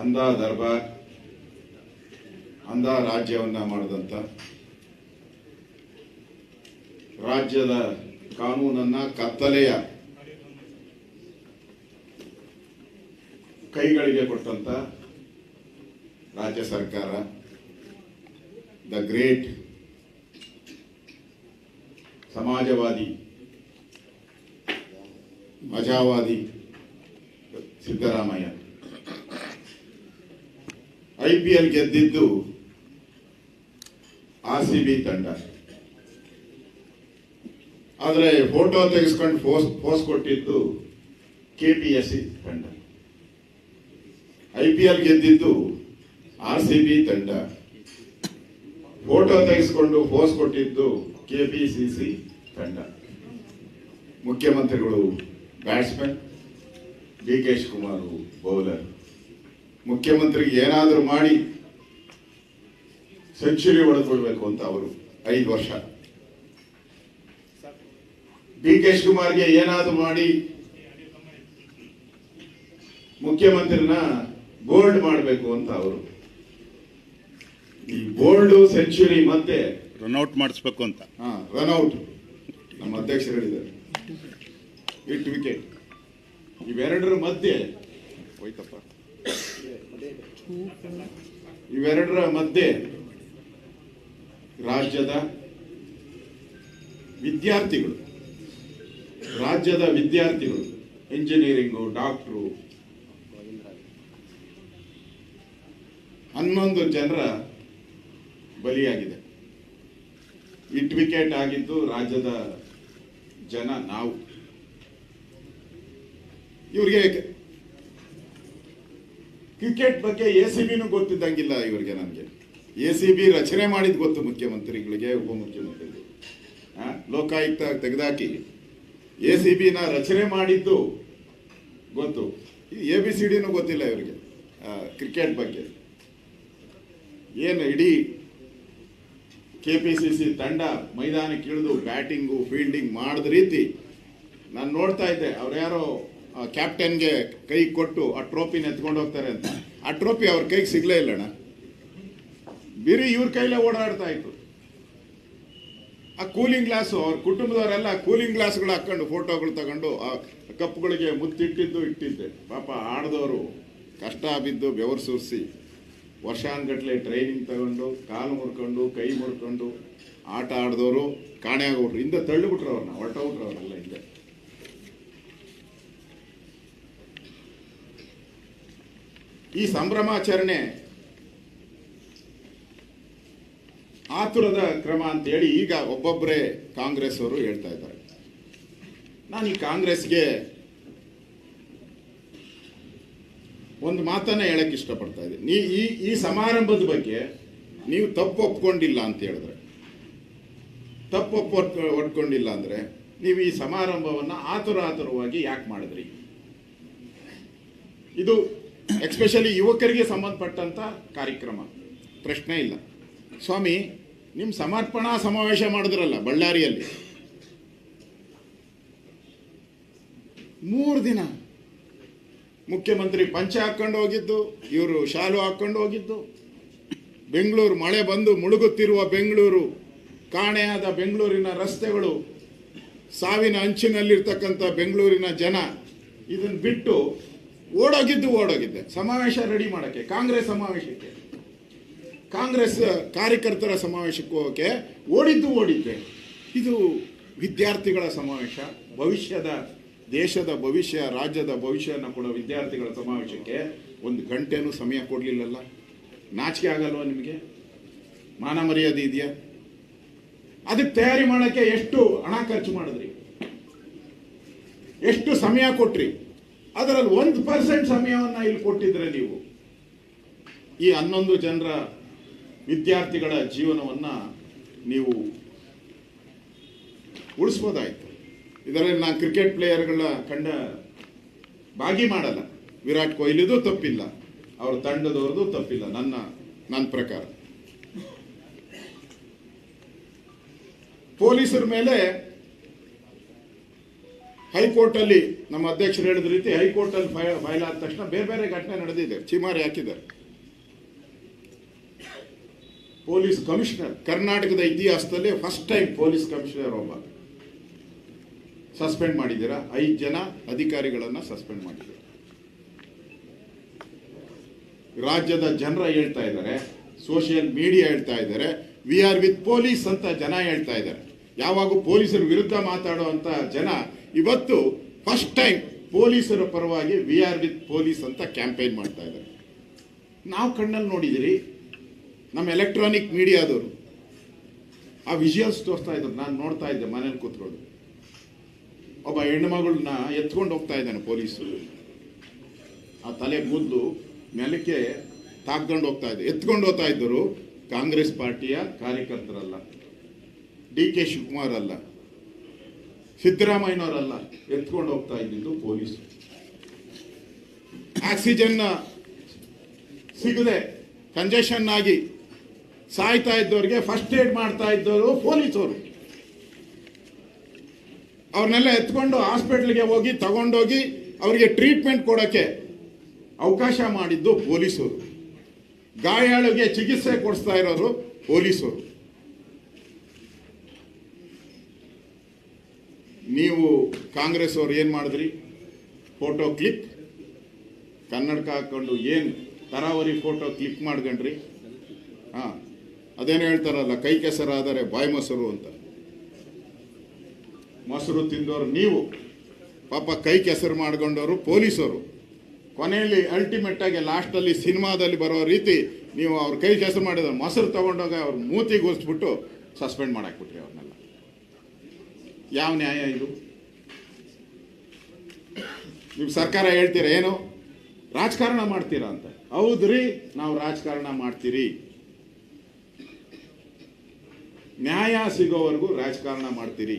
ಅಂಧ ದರ್ಬಾರ್, ಅಂಧ ರಾಜ್ಯವನ್ನ ಮಾಡಿದಂತ ರಾಜ್ಯದ ಕಾನೂನನ್ನ ಕತ್ತಲೆಯ ಕೈಗಳಿಗೆ ಕೊಟ್ಟಂತ ರಾಜ್ಯ ಸರ್ಕಾರ ದ ಗ್ರೇಟ್ ಸಮಾಜವಾದಿ, ಮಜಾವಾದಿ ಸಿದ್ದರಾಮಯ್ಯ. ಐ ಪಿ ಎಲ್ ಗೆದ್ದಿದ್ದು ಆರ್ ಸಿ ಬಿ ತಂಡ. ಆದರೆ ಫೋಟೋ ತೆಗೆಸ್ಕೊಂಡು ಫೋಸ್ ಫೋಸ್ ಕೊಟ್ಟಿದ್ದು ಕೆ ಪಿ ಎಸ್ ಸಿ ತಂಡ. ಐ ಪಿ ಎಲ್ ಗೆದ್ದಿದ್ದು ಆರ್ ಸಿ ಬಿ ತಂಡ. ಫೋಟೋ ತೆಗೆಸ್ಕೊಂಡು ಫೋಸ್ ಕೊಟ್ಟಿದ್ದು ಕೆ ಪಿ ಸಿ ಸಿ ತಂಡ. ಮುಖ್ಯಮಂತ್ರಿಗಳು batsman D K Shivakumar bowler ಮುಖ್ಯಮಂತ್ರಿಗೆ ಏನಾದರೂ ಮಾಡಿ ಸೆಂಚುರಿ ಹೊಡೆದುಕೊಳ್ಬೇಕು ಅಂತ ಅವರು ಐದು ವರ್ಷ. ಡಿ ಕೆ ಶಿವಕುಮಾರ್ಗೆ ಏನಾದರೂ ಮಾಡಿ ಮುಖ್ಯಮಂತ್ರಿನ ಗೋಲ್ಡ್ ಮಾಡಬೇಕು ಅಂತ ಅವರು. ಈ ಗೋಲ್ಡ್ ಸೆಂಚುರಿ ಮತ್ತೆ ರನ್ಔಟ್ ಮಾಡಿಸ್ಬೇಕು ಅಂತ. ಹಾ ರನ್ಔಟ್ ನಮ್ಮ ಅಧ್ಯಕ್ಷರು ಹೇಳಿದ್ದಾರೆ. ಇಟ್ ವಿಕೆಟ್ ಇವೆರಡರ ಮಧ್ಯೆ ಹೋಯ್ತಪ್ಪ. ಇವೆರಡರ ಮಧ್ಯೆ ರಾಜ್ಯದ ವಿದ್ಯಾರ್ಥಿಗಳು ರಾಜ್ಯದ ವಿದ್ಯಾರ್ಥಿಗಳು ಇಂಜಿನಿಯರಿಂಗು ಡಾಕ್ಟ್ರು ಹನ್ನೊಂದು ಜನರ ಬಲಿಯಾಗಿದೆ. ಇಟ್ ವಿಕೆಟ್ ಆಗಿದ್ದು ರಾಜ್ಯದ ಜನ ನಾವು. ಇವ್ರಿಗೆ ಕ್ರಿಕೆಟ್ ಬಗ್ಗೆ ಎ ಸಿ ಬಿನೂ ಗೊತ್ತಿದ್ದಂಗಿಲ್ಲ ಇವರಿಗೆ ನನಗೆ ಎ ಸಿ ಬಿ ರಚನೆ ಮಾಡಿದ್ದು ಗೊತ್ತು ಮುಖ್ಯಮಂತ್ರಿಗಳಿಗೆ ಉಪಮುಖ್ಯಮಂತ್ರಿಗಳಿಗೆ ಲೋಕಾಯುಕ್ತ ತೆಗೆದಾಕಿ. ಎ ಸಿ ಬಿನ ರಚನೆ ಮಾಡಿದ್ದು ಗೊತ್ತು. ಎ ಬಿ ಸಿ ಡಿನೂ ಗೊತ್ತಿಲ್ಲ ಇವರಿಗೆ ಕ್ರಿಕೆಟ್ ಬಗ್ಗೆ. ಏನು ಇಡೀ ಕೆ ಪಿ ಸಿ ಸಿ ತಂಡ ಮೈದಾನಕ್ಕೆ ಇಳಿದು ಬ್ಯಾಟಿಂಗು, ಫೀಲ್ಡಿಂಗ್ ಮಾಡಿದ ರೀತಿ, ನಾನು ನೋಡ್ತಾ ಇದ್ದೆ. ಅವ್ರು ಯಾರೋ ಕ್ಯಾಪ್ಟನ್ಗೆ ಕೈ ಕೊಟ್ಟು ಆ ಟ್ರೋಫಿನ ಎತ್ಕೊಂಡು ಹೋಗ್ತಾರೆ ಅಂತ. ಆ ಟ್ರೋಫಿ ಅವ್ರ ಕೈಗೆ ಸಿಗ್ಲೇ ಇಲ್ಲಣ್ಣ. ಬಿರಿ ಇವ್ರ ಕೈಲೇ ಓಡಾಡ್ತಾ ಇತ್ತು. ಆ ಕೂಲಿಂಗ್ ಗ್ಲಾಸು ಅವ್ರ ಕುಟುಂಬದವರೆಲ್ಲ ಕೂಲಿಂಗ್ ಗ್ಲಾಸ್ಗಳು ಹಾಕೊಂಡು ಫೋಟೋಗಳು ತಗೊಂಡು ಆ ಕಪ್ಗಳಿಗೆ ಮುತ್ತಿಟ್ಟಿದ್ದು ಇಟ್ಟಿದ್ದೆ. ಪಾಪ ಆಡ್ದವರು ಕಷ್ಟ ಬಿದ್ದು ಬೆವರು ಸುರಿಸಿ ವರ್ಷಾನ್ಗಟ್ಲೆ ಟ್ರೈನಿಂಗ್ ತಗೊಂಡು, ಕಾಲು ಮುರ್ಕೊಂಡು, ಕೈ ಮುರ್ಕೊಂಡು ಆಟ ಆಡಿದವರು ಕಾಣೆ ಇಂದ ಹಿಂದೆ ತಳ್ಳಿಬಿಟ್ರು ಅವ್ರನ್ನ ಹೊರಟೋಗ್ಬಿಟ್ರು ಅವರೆಲ್ಲ ಹಿಂದೆ. ಈ ಸಂಭ್ರಮಾಚರಣೆ ಆತುರದ ಕ್ರಮ ಅಂತೇಳಿ ಈಗ ಒಬ್ಬೊಬ್ಬರೇ ಕಾಂಗ್ರೆಸ್ ಅವರು ಹೇಳ್ತಾ ಇದ್ದಾರೆ. ನಾನು ಈ ಕಾಂಗ್ರೆಸ್ಗೆ ಒಂದು ಮಾತನ್ನ ಹೇಳಕ್ ಇಷ್ಟಪಡ್ತಾ ಇದ್ದೀನಿ. ನೀ ಈ ಈ ಸಮಾರಂಭದ ಬಗ್ಗೆ ನೀವು ತಪ್ಪು ಒಪ್ಕೊಂಡಿಲ್ಲ ಅಂತ ಹೇಳಿದ್ರೆ, ತಪ್ಪು ಒಪ್ಪು ಒಟ್ಕೊಂಡಿಲ್ಲ ಅಂದ್ರೆ ನೀವು ಈ ಸಮಾರಂಭವನ್ನ ಆತುರ ಆತುರವಾಗಿ ಯಾಕೆ ಮಾಡಿದ್ರಿ? ಇದು ಎಕ್ಸ್ಪೆಷಲಿ ಯುವಕರಿಗೆ ಸಂಬಂಧಪಟ್ಟಂಥ ಕಾರ್ಯಕ್ರಮ. ಪ್ರಶ್ನೆ ಇಲ್ಲ. ಸ್ವಾಮಿ ನಿಮ್ಮ ಸಮರ್ಪಣಾ ಸಮಾವೇಶ ಮಾಡಿದ್ರಲ್ಲ ಬಳ್ಳಾರಿಯಲ್ಲಿ. ಮೂರು ದಿನ ಮುಖ್ಯಮಂತ್ರಿ ಪಂಚೆ ಹಾಕ್ಕೊಂಡು ಹೋಗಿದ್ದು, ಇವರು ಶಾಲು ಹಾಕೊಂಡು ಹೋಗಿದ್ದು. ಬೆಂಗಳೂರು ಮಳೆ ಬಂದು ಮುಳುಗುತ್ತಿರುವ ಬೆಂಗಳೂರು, ಕಾಣೆಯಾದ ಬೆಂಗಳೂರಿನ ರಸ್ತೆಗಳು, ಸಾವಿನ ಅಂಚಿನಲ್ಲಿರ್ತಕ್ಕಂಥ ಬೆಂಗಳೂರಿನ ಜನ ಇದನ್ನು ಬಿಟ್ಟು ಓಡೋಗಿದ್ದು ಓಡೋಗಿದ್ದೆ ಸಮಾವೇಶ ರೆಡಿ ಮಾಡೋಕ್ಕೆ. ಕಾಂಗ್ರೆಸ್ ಸಮಾವೇಶಕ್ಕೆ. ಕಾಂಗ್ರೆಸ್ ಕಾರ್ಯಕರ್ತರ ಸಮಾವೇಶಕ್ಕೆ ಹೋಗೋಕೆ ಓಡಿದ್ದು ಓಡಿದ್ದೆ. ಇದು ವಿದ್ಯಾರ್ಥಿಗಳ ಸಮಾವೇಶ. ಭವಿಷ್ಯದ ದೇಶದ ಭವಿಷ್ಯ, ರಾಜ್ಯದ ಭವಿಷ್ಯನ ಕೊಡೋ ವಿದ್ಯಾರ್ಥಿಗಳ ಸಮಾವೇಶಕ್ಕೆ ಒಂದು ಗಂಟೆನೂ ಸಮಯ ಕೊಡಲಿಲ್ಲಲ್ಲ. ನಾಚಿಕೆ ಆಗಲ್ವಾ ನಿಮಗೆ? ಮಾನ ಮರ್ಯಾದೆ ಇದೆಯಾ? ಅದಕ್ಕೆ ತಯಾರಿ ಮಾಡೋಕ್ಕೆ ಎಷ್ಟು ಹಣ ಖರ್ಚು ಮಾಡಿದ್ರಿ? ಎಷ್ಟು ಸಮಯ ಕೊಟ್ರಿ? ಅದರಲ್ಲಿ ಒಂದು ಪರ್ಸೆಂಟ್ ಸಮಯವನ್ನು ಇಲ್ಲಿ ಕೊಟ್ಟಿದ್ರೆ ನೀವು. ಈ ಹನ್ನೊಂದು ಜನರ ವಿದ್ಯಾರ್ಥಿಗಳ ಜೀವನವನ್ನ ನೀವು ಉಳಿಸ್ಬೋದಾಯ್ತು. ಇದರಲ್ಲಿ ನಾನು ಕ್ರಿಕೆಟ್ ಪ್ಲೇಯರ್ಗಳ ಕಂಡ ಭಾಗಿ ಮಾಡಲ್ಲ. ವಿರಾಟ್ ಕೊಹ್ಲಿದು ತಪ್ಪಿಲ್ಲ. ಅವ್ರ ತಂಡದವ್ರದ್ದು ತಪ್ಪಿಲ್ಲ. ನನ್ನ ನನ್ನ ಪ್ರಕಾರ. ಪೊಲೀಸರ ಮೇಲೆ ಹೈಕೋರ್ಟಲ್ಲಿ ನಮ್ಮ ಅಧ್ಯಕ್ಷರು ಹೇಳಿದ ರೀತಿ ಹೈಕೋರ್ಟಲ್ಲಿ ಫೈಲ್ ಫೈಲ್ ಆದ ತಕ್ಷಣ ಬೇರೆ ಬೇರೆ ಘಟನೆ ನಡೆದಿದೆ. ಚಿಮಾರಿ ಹಾಕಿದ್ದಾರೆ. ಪೊಲೀಸ್ ಕಮಿಷನರ್, ಕರ್ನಾಟಕದ ಇತಿಹಾಸದಲ್ಲಿ ಫಸ್ಟ್ ಟೈಮ್ ಪೊಲೀಸ್ ಕಮಿಷನರ್ ಒಬ್ಬ. ಸಸ್ಪೆಂಡ್ ಮಾಡಿದ್ದೀರಾ? ಐದು ಜನ ಅಧಿಕಾರಿಗಳನ್ನು ಸಸ್ಪೆಂಡ್ ಮಾಡಿದ್ದೀರಾ? ರಾಜ್ಯದ ಜನರ ಹೇಳ್ತಾ ಇದ್ದಾರೆ ಸೋಷಿಯಲ್ ಮೀಡಿಯಾ ಹೇಳ್ತಾ ಇದ್ದಾರೆ ವಿ ಆರ್ ವಿತ್ ಪೊಲೀಸ್ ಅಂತ ಜನ ಹೇಳ್ತಾ ಇದ್ದಾರೆ. ಯಾವಾಗ ಪೊಲೀಸರ ವಿರುದ್ಧ ಮಾತಾಡುವಂತ ಜನ ಇವತ್ತು ಫಸ್ಟ್ ಟೈಮ್ ಪೊಲೀಸರ ಪರವಾಗಿ ವಿ ಆರ್ ವಿತ್ ಪೊಲೀಸ್ ಅಂತ ಕ್ಯಾಂಪೇನ್ ಮಾಡ್ತಾ ಇದ್ದಾರೆ. ನಾವು ಕಣ್ಣಲ್ಲಿ ನೋಡಿದಿರಿ, ನಮ್ಮ ಎಲೆಕ್ಟ್ರಾನಿಕ್ ಮೀಡಿಯಾದವರು ಆ ವಿಜುವಲ್ಸ್ ತೋರಿಸ್ತಾ ಇದ್ದರು ನಾನು ನೋಡ್ತಾ ಇದ್ದೆ, ಮನೇಲಿ ಕೂತ್ಕೊಂಡು. ಒಬ್ಬ ಹೆಣ್ಣುಮಗಳನ್ನ ಎತ್ಕೊಂಡು ಹೋಗ್ತಾ ಇದ್ದಾನೆ ಪೊಲೀಸರು ಆ ತಲೆ ಕೂದಲು ನೆಲಕ್ಕೆ ತಾಕ್ಕೊಂಡು ಹೋಗ್ತಾ ಇದ್ದೆ ಎತ್ಕೊಂಡು ಹೋಗ್ತಾ ಇದ್ದರು. ಕಾಂಗ್ರೆಸ್ ಪಾರ್ಟಿಯ ಕಾರ್ಯಕರ್ತರಲ್ಲ. ಡಿ ಕೆ ಶಿವಕುಮಾರ್ ಅಲ್ಲ. ಸಿದ್ದರಾಮಯ್ಯನವರಲ್ಲ, ಎತ್ಕೊಂಡು ಹೋಗ್ತಾ ಇದ್ದಿದ್ದು ಪೊಲೀಸರು. ಆಕ್ಸಿಜನ್ ಸಿಗದೆ ಕಂಜೆಷನ್ ಆಗಿ ಸಾಯ್ತಾ ಇದ್ದವ್ರಿಗೆ ಫಸ್ಟ್ ಏಡ್ ಮಾಡ್ತಾ ಇದ್ದವರು ಪೊಲೀಸರು. ಅವ್ರನ್ನೆಲ್ಲ ಎತ್ಕೊಂಡು ಹಾಸ್ಪಿಟ್ಲಿಗೆ ಹೋಗಿ, ತಗೊಂಡೋಗಿ ಅವರಿಗೆ ಟ್ರೀಟ್ಮೆಂಟ್ ಕೊಡೋಕ್ಕೆ ಅವಕಾಶ ಮಾಡಿದ್ದು ಪೊಲೀಸರು. ಗಾಯಾಳಿಗೆ ಚಿಕಿತ್ಸೆ ಕೊಡಿಸ್ತಾ ಇರೋರು ಪೊಲೀಸರು. ನೀವು ಕಾಂಗ್ರೆಸ್ ಅವ್ರು ಏನು ಮಾಡಿದ್ರಿ? ಫೋಟೋ ಕ್ಲಿಕ್ ಕನ್ನಡಕ ಹಾಕೊಂಡು ಏನು ತರಾವರಿ ಫೋಟೋ ಕ್ಲಿಕ್ ಮಾಡ್ಕೊಂಡ್ರಿ? ಹಾಂ, ಅದೇನು ಹೇಳ್ತಾರಲ್ಲ, ಕೈ ಕೆಸರಾದರೆ ಬಾಯಿ ಮೊಸರು ಅಂತ. ಮೊಸರು ತಿಂದವರು ನೀವು. ಪಾಪ ಕೈ ಕೆಸರು ಮಾಡ್ಕೊಂಡವರು ಪೊಲೀಸರು. ಕೊನೆಯಲ್ಲಿ ಅಲ್ಟಿಮೇಟ್ ಆಗಿ ಲಾಸ್ಟಲ್ಲಿ ಸಿನಿಮಾದಲ್ಲಿ ಬರೋ ರೀತಿ ನೀವು ಅವ್ರ ಕೈ ಕೆಸರು ಮಾಡಿದ್ರೆ ಮೊಸರು ತಗೊಂಡೋಗ ಅವ್ರ ಮೂತಿಗೆ ಹೋಸ್ಬಿಟ್ಟು ಸಸ್ಪೆಂಡ್ ಮಾಡಾಕ್ಬಿಟ್ರಿ ಅವ್ರನ್ನೆಲ್ಲ ಯಾವ ನ್ಯಾಯ ಇದು? ನೀವು ಸರ್ಕಾರ ಹೇಳ್ತೀರ, ಏನು? ರಾಜಕಾರಣ ಮಾಡ್ತೀರಾ ಅಂತ. ಹೌದ್ರಿ, ನಾವು ರಾಜಕಾರಣ ಮಾಡ್ತೀರಿ. ನ್ಯಾಯ ಸಿಗೋವರೆಗೂ ರಾಜಕಾರಣ ಮಾಡ್ತೀರಿ.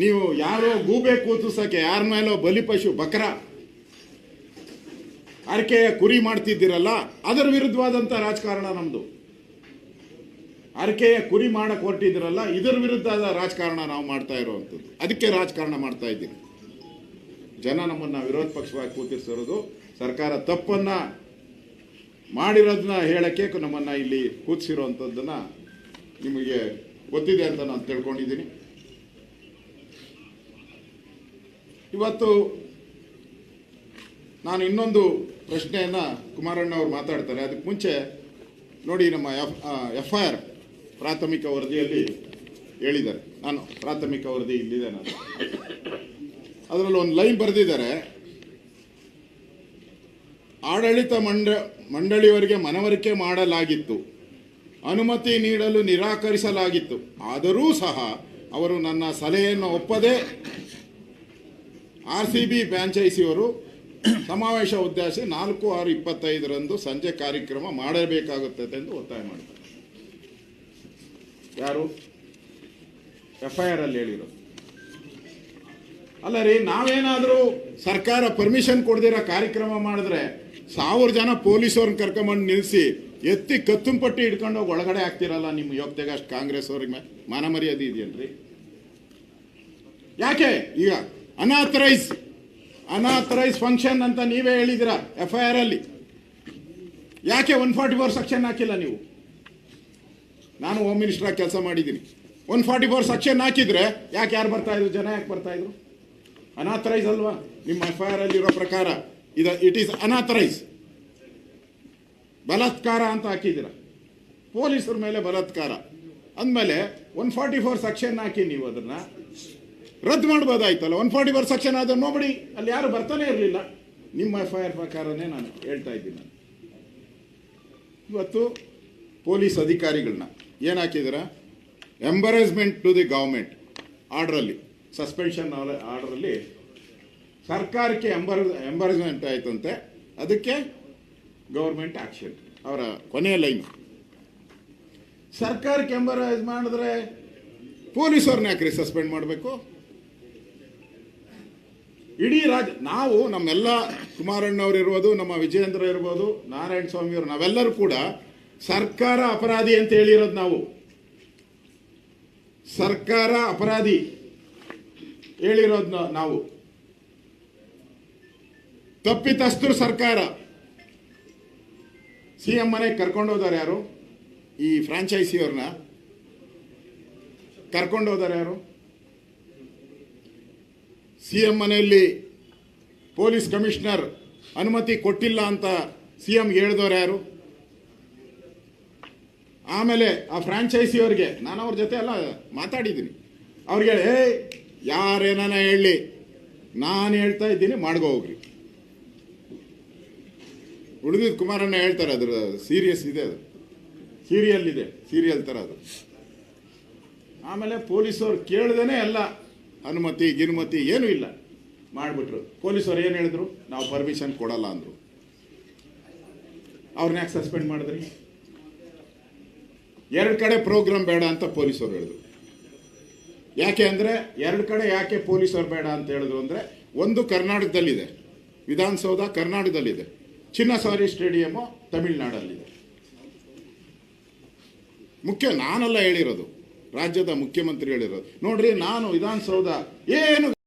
ನೀವು ಯಾರೋ ಗೂಬೆ ಕೂತಿಸಕ್ಕೆ ಯಾರ ಮೇಲೋ ಬಲಿಪಶು ಬಕರ ಆರ್ಕೆಯ ಕುರಿ ಮಾಡ್ತಿದ್ದೀರಲ್ಲ, ಅದರ ವಿರುದ್ಧವಾದಂಥ ರಾಜಕಾರಣ ನಮ್ಮದು ಆರ್ಕೆಯ ಕುರಿ ಮಾಡಕ್ಕೆ ಹೊರಟಿದ್ದೀರಲ್ಲ ಇದರ ವಿರುದ್ಧ ರಾಜಕಾರಣ ನಾವು ಮಾಡ್ತಾ ಇರುವಂಥದ್ದು. ಅದಕ್ಕೆ ರಾಜಕಾರಣ ಮಾಡ್ತಾ ಇದ್ದೀವಿ. ಜನ ನಮ್ಮನ್ನ ವಿರೋಧ ಪಕ್ಷವಾಗಿ ಕೂತಿರ್ಸಿರೋದು ಸರ್ಕಾರ ತಪ್ಪನ್ನ ಮಾಡಿರೋದನ್ನ ಹೇಳಕ್ಕೆ ನಮ್ಮನ್ನ ಇಲ್ಲಿ ಕೂತಿಸಿರುವಂಥದ್ದನ್ನ ನಿಮಗೆ ಗೊತ್ತಿದೆ ಅಂತ ನಾನು ತಿಳ್ಕೊಂಡಿದ್ದೀನಿ. ಇವತ್ತು ನಾನು ಇನ್ನೊಂದು ಪ್ರಶ್ನೆಯನ್ನು ಕುಮಾರಣ್ಣ ಅವರು ಮಾತಾಡ್ತಾರೆ. ಅದಕ್ಕೆ ಮುಂಚೆ ನೋಡಿ ನಮ್ಮ ಎಫ್ ಎಫ್ ಐ ಆರ್ ಪ್ರಾಥಮಿಕ ವರದಿಯಲ್ಲಿ ಹೇಳಿದ್ದಾರೆ. ನಾನು ಪ್ರಾಥಮಿಕ ವರದಿ ಇಲ್ಲಿದೆ ನಾನು. ಅದರಲ್ಲಿ ಒಂದು ಲೈನ್ ಬರೆದಿದ್ದಾರೆ. ಆಡಳಿತ ಮಂಡ, ಮಂಡಳಿಯವರಿಗೆ ಮನವರಿಕೆ ಮಾಡಲಾಗಿತ್ತು. ಅನುಮತಿ ನೀಡಲು ನಿರಾಕರಿಸಲಾಗಿತ್ತು. ಆದರೂ ಸಹ ಅವರು ನನ್ನ ಸಲಹೆಯನ್ನು ಒಪ್ಪದೆ ಆರ್ ಸಿ ಬಿ ಫ್ರಾಂಚೈಸಿಯವರು ಸಮಾವೇಶ ಉದ್ದೇಶಿಸಿ ನಾಲ್ಕು ಆರು ಇಪ್ಪತ್ತೈದರಂದು ಸಂಜೆ ಕಾರ್ಯಕ್ರಮ ಮಾಡಬೇಕಾಗುತ್ತದೆ ಎಂದು ಒತ್ತಾಯ ಮಾಡ್ತಾರೆ ಯಾರು? ಎಫ್ ಐ ಆರ್ ಅಲ್ಲಿ ಹೇಳಿರೋದು ಅಲ್ಲ ರೀ, ನಾವೇನಾದರೂ ಸರ್ಕಾರ ಪರ್ಮಿಷನ್ ಕೊಡ್ದಿರೋ ಕಾರ್ಯಕ್ರಮ ಮಾಡಿದ್ರೆ ಸಾವಿರ ಜನ ಪೊಲೀಸವ್ರನ್ನ ಕರ್ಕೊಂಬಂದು ನಿಲ್ಲಿಸಿ ಎತ್ತಿ ಕತ್ತುಂಪಟ್ಟಿ ಹಿಡ್ಕೊಂಡು ಹೋಗಿ ಒಳಗಡೆ ಆಗ್ತಿರಲ್ಲ ನಿಮ್ಮ ಯೋಗ್ಯತೆಗೆ ಅಷ್ಟು ಕಾಂಗ್ರೆಸ್ ಅವ್ರಿಗೆ ಮಾನ ಮರ್ಯಾದೆ ಇದೆಯಲ್ರಿ? ಯಾಕೆ? ಈಗ ಅನಾಥರೈಸ್ ಅನಾಥರೈಸ್ ಫಂಕ್ಷನ್ ಅಂತ ನೀವೇ ಹೇಳಿದಿರ ಎಫ್ ಐ ಆರ್ ಅಲ್ಲಿ? ಯಾಕೆ ಒನ್ ಫಾರ್ಟಿ ಫೋರ್ ಸೆಕ್ಷನ್ ಹಾಕಿಲ್ಲ ನೀವು? ನಾನು ಹೋಮ್ ಮಿನಿಸ್ಟರ್ ಕೆಲಸ ಮಾಡಿದ್ದೀನಿ. ಒನ್ ಫಾರ್ಟಿ ಫೋರ್ ಸೆಕ್ಷನ್ ಹಾಕಿದ್ರೆ ಯಾಕೆ ಯಾರು ಬರ್ತಾ ಇದ್ರು, ಜನ ಯಾಕೆ ಬರ್ತಾ ಇದ್ರು? ಅನಾಥರೈಸ್ ಅಲ್ವಾ? ನಿಮ್ಮ ಎಫ್ ಐ ಆರ್ ಅಲ್ಲಿರೋ ಪ್ರಕಾರ ಇದು ಇಟ್ ಈಸ್ ಅನಾಥರೈಸ್ ಬಲಾತ್ಕಾರ ಅಂತ ಹಾಕಿದ್ದೀರ? ಪೊಲೀಸರ ಮೇಲೆ ಬಲಾತ್ಕಾರ. ಅಂದಮೇಲೆ ಒನ್ ಫಾರ್ಟಿ ಫೋರ್ ಸೆಕ್ಷನ್ ಹಾಕಿ ನೀವು ಅದನ್ನ ರದ್ದು ಮಾಡ್ಬೋದಾಯ್ತಲ್ಲ. ಒನ್ ಫಾರ್ಟಿ ಫೋರ್ ಸೆಕ್ಷನ್ ಆದ್ರೆ ನೋಬಡಿ ಅಲ್ಲಿ ಯಾರು ಬರ್ತಾನೆ ಇರಲಿಲ್ಲ. ನಿಮ್ಮ ಎಫ್ ಐ ಆರ್ ಪ್ರಕಾರನೇ ನಾನು ಹೇಳ್ತಾ ಇದ್ದೀನಿ. ಇವತ್ತು ಪೊಲೀಸ್ ಅಧಿಕಾರಿಗಳನ್ನ ಏನು ಹಾಕಿದ್ದೀರ? ಎಂಬರೇಸ್ಮೆಂಟ್ ಟು ದಿ ಗೌರ್ಮೆಂಟ್ ಆರ್ಡ್ರಲ್ಲಿ ಸಸ್ಪೆನ್ಷನ್ ಆರ್ಡ್ರಲ್ಲಿ ಸರ್ಕಾರಕ್ಕೆ ಎಂಬರ್ ಎಂಬರೇಸ್ಮೆಂಟ್ ಆಯ್ತಂತೆ. ಅದಕ್ಕೆ ಗೌರ್ಮೆಂಟ್ ಆಕ್ಷನ್ ಅವರ ಕೊನೆಯ ಲೈನ್ ಸರ್ಕಾರಕ್ಕೆ ಎಂಬರೈಸ್ ಮಾಡಿದ್ರೆ ಪೊಲೀಸವ್ರನ್ನ ಯಾಕ್ರಿ ಸಸ್ಪೆಂಡ್ ಮಾಡಬೇಕು? ಇಡೀ ರಾಜ್ಯ, ನಾವು ನಮ್ಮೆಲ್ಲ ಕುಮಾರಣ್ಣವ್ರು ಇರ್ಬೋದು, ನಮ್ಮ ವಿಜಯೇಂದ್ರ ಇರ್ಬೋದು, ನಾರಾಯಣ ಸ್ವಾಮಿಯವರು ನಾವೆಲ್ಲರೂ ಕೂಡ ಸರ್ಕಾರ ಅಪರಾಧಿ ಅಂತ ಹೇಳಿರೋದು ನಾವು. ಸರ್ಕಾರ ಅಪರಾಧಿ ಹೇಳಿರೋದು ನಾವು. ತಪ್ಪಿತಸ್ಥರು ಸರ್ಕಾರ. ಸಿ ಎಂ ಮನೆಗೆ ಕರ್ಕೊಂಡು ಹೋದಾರೆ ಯಾರು? ಈ ಫ್ರಾಂಚೈಸಿಯವ್ರನ್ನ. ಕರ್ಕೊಂಡು ಹೋದಾರೆ ಯಾರು? ಸಿ ಎಂ ಮನೆಯಲ್ಲಿ ಪೊಲೀಸ್ ಕಮಿಷನರ್ ಅನುಮತಿ ಕೊಟ್ಟಿಲ್ಲ ಅಂತ ಸಿ ಎಂ ಹೇಳಿದವ್ರು ಯಾರು? ಆಮೇಲೆ ಆ ಫ್ರಾಂಚೈಸಿಯವ್ರಿಗೆ, ನಾನು ಅವ್ರ ಜೊತೆ ಎಲ್ಲ ಮಾತಾಡಿದ್ದೀನಿ. ಅವ್ರಿಗೆ ಹೇಳಿ ಏಯ್ ಯಾರೇನಾನ ಹೇಳಿ, ನಾನು ಹೇಳ್ತಾ ಇದ್ದೀನಿ ಮಾಡ್ಕೋ ಹೋಗ್ರಿ. ಉಳಿದಿದ್ ಕುಮಾರಣ್ಣ ಹೇಳ್ತಾರೆ ಅದ್ರ ಸೀರಿಯಸ್ ಇದೆ ಅದು. ಸೀರಿಯಲ್ ಇದೆ, ಸೀರಿಯಲ್ ಥರ ಅದು. ಆಮೇಲೆ ಪೊಲೀಸವ್ರು ಕೇಳ್ದೇ ಎಲ್ಲ ಅನುಮತಿ, ಗಿನುಮತಿ ಏನೂ ಇಲ್ಲ. ಮಾಡಿಬಿಟ್ರು. ಪೊಲೀಸವ್ರು ಏನು ಹೇಳಿದ್ರು? ನಾವು ಪರ್ಮಿಷನ್ ಕೊಡಲ್ಲ ಅಂದರು. ಅವ್ರನ್ನ ಯಾಕೆ ಸಸ್ಪೆಂಡ್ ಮಾಡಿದ್ರಿ? ಎರಡು ಕಡೆ ಪ್ರೋಗ್ರಾಮ್ ಬೇಡ ಅಂತ ಪೊಲೀಸರು ಹೇಳಿದ್ರು. ಯಾಕೆ ಅಂದರೆ ಎರಡು ಕಡೆ ಯಾಕೆ ಪೊಲೀಸರು ಬೇಡ ಅಂತ ಹೇಳಿದ್ರು ಅಂದರೆ ಒಂದು ಕರ್ನಾಟಕದಲ್ಲಿದೆ, ವಿಧಾನಸೌಧ ಕರ್ನಾಟಕದಲ್ಲಿದೆ ಚಿನ್ನಸ್ವಾರಿ ಸ್ಟೇಡಿಯಮ್ಮು ತಮಿಳ್ನಾಡಲ್ಲಿದೆ. ಮುಖ್ಯ ನಾನಲ್ಲ ಹೇಳಿರೋದು, ರಾಜ್ಯದ ಮುಖ್ಯಮಂತ್ರಿ ಹೇಳಿರೋದು. ನೋಡ್ರಿ, ನಾನು ವಿಧಾನಸೌಧ ಏನು